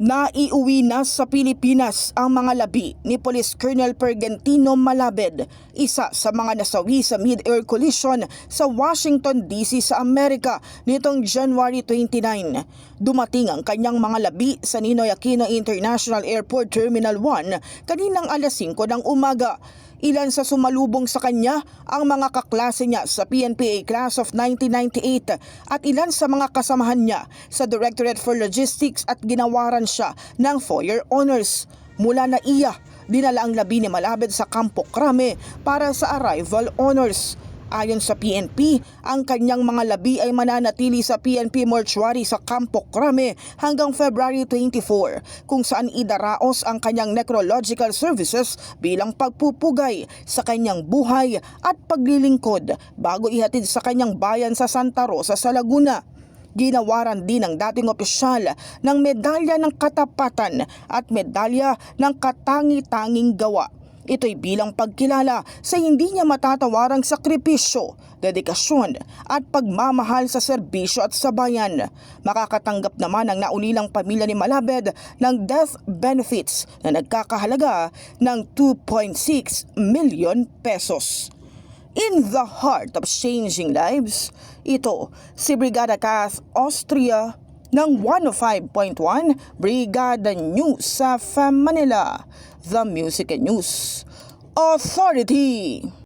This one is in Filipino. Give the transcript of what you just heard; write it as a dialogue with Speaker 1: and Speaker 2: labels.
Speaker 1: Naiuwi na sa Pilipinas ang mga labi ni Police Colonel Pergentino Malabed, isa sa mga nasawi sa mid-air collision sa Washington DC sa Amerika nitong January 29. Dumating ang kanyang mga labi sa Ninoy Aquino International Airport Terminal 1 kaninang alas 5 ng umaga. Ilan sa sumalubong sa kanya ang mga kaklase niya sa PNPA Class of 1998 at ilan sa mga kasamahan niya sa Directorate for Logistics at ginawaran siya ng four-year honors. Mula na iya, dinala ang labi ni Malabed sa Campo Crame para sa arrival honors. Ayon sa PNP, ang kanyang mga labi ay mananatili sa PNP mortuary sa Campo Crame hanggang February 24 kung saan idaraos ang kanyang necrological services bilang pagpupugay sa kanyang buhay at paglilingkod bago ihatid sa kanyang bayan sa Santa Rosa sa Laguna. Ginawaran din ng dating opisyal ng medalya ng katapatan at medalya ng katangi-tanging gawa. Ito'y bilang pagkilala sa hindi niya matatawarang sakripisyo, dedikasyon at pagmamahal sa serbisyo at sa bayan. Makakatanggap naman ang naulilang pamilya ni Malabed ng death benefits na nagkakahalaga ng 2.6 million pesos. In the heart of changing lives, ito si Brigada Kath Austria ng 105.1 Brigada News sa Manila, The Music and News Authority.